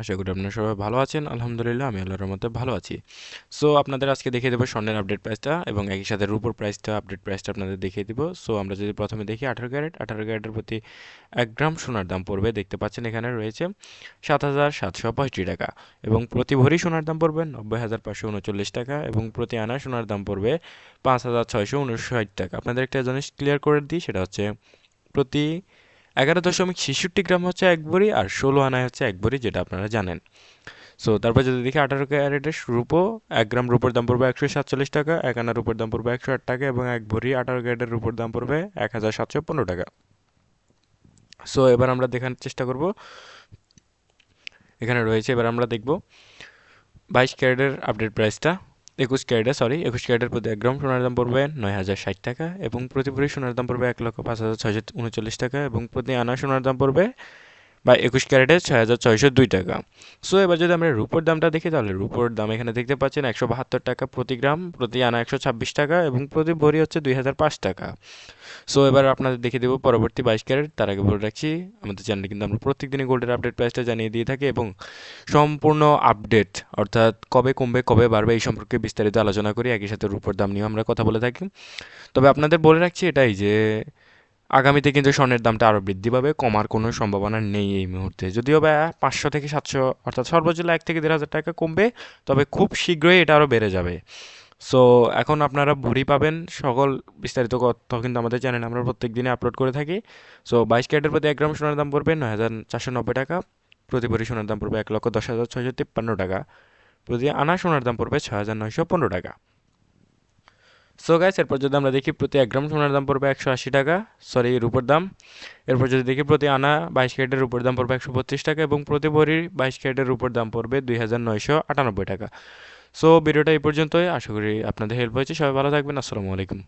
আশা করি আপনারা সবাই ভালো আছেন। আলহামদুলিল্লাহ, আমি আল্লাহর রহমতে ভালো আছি। সো আপনাদের আজকে দেখিয়ে দেবো স্বর্ণের আপডেট প্রাইসটা এবং একই সাথে রুপোর প্রাইসটা আপডেট প্রাইসটা আপনাদের দেখিয়ে দেবো। সো আমরা যদি প্রথমে দেখি আঠারো ক্যারেট, আঠারো ক্যারেটের প্রতি এক গ্রাম সোনার দাম পড়বে, দেখতে পাচ্ছেন এখানে রয়েছে সাত হাজার সাতশো পঁয়ষট্টি টাকা এবং প্রতি ভরি সোনার দাম পড়বে নব্বই হাজার পাঁচশো উনচল্লিশ টাকা এবং প্রতি আনা সোনার দাম পড়বে পাঁচ হাজার ছয়শো উনষাট টাকা। আপনাদের একটা জিনিস ক্লিয়ার করে দিই, সেটা হচ্ছে প্রতি এগারো দশমিক ছেষট্টি গ্রাম হচ্ছে এক ভরি আর ষোলো আনায় হচ্ছে এক ভরি, যেটা আপনারা জানেন। সো তারপর যদি দেখি আঠারো ক্যারেটের রূপো, এক গ্রাম রূপোর দাম পড়বে একশো সাতচল্লিশ টাকা, এক আনা রূপোর দাম পড়বে একশো আট টাকা এবং এক ভরি আঠারো ক্যারেটের রূপোর দাম পড়বে এক হাজার সাতশো পনেরো টাকা। সো এবার আমরা দেখার চেষ্টা করব। এখানে রয়েছে, এবার আমরা দেখব বাইশ ক্যারেটের আপডেট প্রাইসটা একুশ ক্যারেটের সরি একুশ ক্যারেটের প্রতি এক গ্রাম সোনার দাম পড়বে নয় হাজার ষাট টাকা এবং প্রতি ভরি সোনার দাম পড়বে এক লক্ষ পাঁচ হাজার ছয়শো উনচল্লিশ টাকা এবং প্রতি আনা সোনার দাম পড়বে বা একুশ ক্যারেটের ছয় হাজার ছয়শো দুই টাকা। সো এবার যদি আমরা রুপোর দামটা দেখি, তাহলে রুপোর দাম এখানে দেখতে পাচ্ছেন একশো বাহাত্তর টাকা প্রতি গ্রাম, প্রতি আনা একশো ছাব্বিশ টাকা এবং প্রতি ভরি হচ্ছে দুই হাজার পাঁচ টাকা। সো এবার আপনাদের দেখিয়ে দেবো পরবর্তী বাইশ ক্যারেট, তার আগে বলে রাখছি, আমাদের চ্যানেলে কিন্তু আমরা প্রত্যেক দিনই গোল্ডের আপডেট প্রাইসটা জানিয়ে দিয়ে থাকি এবং সম্পূর্ণ আপডেট অর্থাৎ কবে কমবে, কবে বাড়বে, এই সম্পর্কে বিস্তারিত আলোচনা করি। একই সাথে রুপোর দাম নিয়েও আমরা কথা বলে থাকি। তবে আপনাদের বলে রাখছি এটাই যে আগামীতে কিন্তু স্বর্ণের দামটা আরও বৃদ্ধি পাবে, কমার কোনো সম্ভাবনা নেই এই মুহূর্তে। যদিও বা পাঁচশো থেকে সাতশো, অর্থাৎ সর্বোচ্চ এক থেকে দেড় হাজার টাকা কমবে, তবে খুব শীঘ্রই এটা আরও বেড়ে যাবে। সো এখন আপনারা ভরি পাবেন, সকল বিস্তারিত তথ্য কিন্তু আমাদের চ্যানেলে আমরা প্রত্যেক দিনে আপলোড করে থাকি। সো বাইশ ক্যারেটের প্রতি এক গ্রাম সোনার দাম পড়বে নয় হাজার চারশো নব্বই টাকা, প্রতি ভরি সোনার দাম পড়বে এক লক্ষ দশ হাজার ছয়শো তিপ্পান্ন টাকা, প্রতি আনা সোনার দাম পড়বে ছয় হাজার নয়শো পনেরো টাকা। সো গাইস এরপর যদি আমরা দেখি প্রতি এক গ্রাম সোনার দাম পড়বে একশো আশি টাকা সরি রূপোর দাম। এরপর যদি দেখি প্রতি আনা বাইশ ক্যারেটের রূপোর দাম পড়বে একশো বত্রিশ টাকা এবং প্রতি ভরির বাইশ ক্যারেটের রূপোর দাম পড়বে দুই হাজার নয়শো আটানব্বই টাকা। সো ভিডিওটা এই পর্যন্তই। আশা করি আপনাদের হেল্প হয়েছে। সবাই ভালো থাকবেন। আসসালামু আলাইকুম।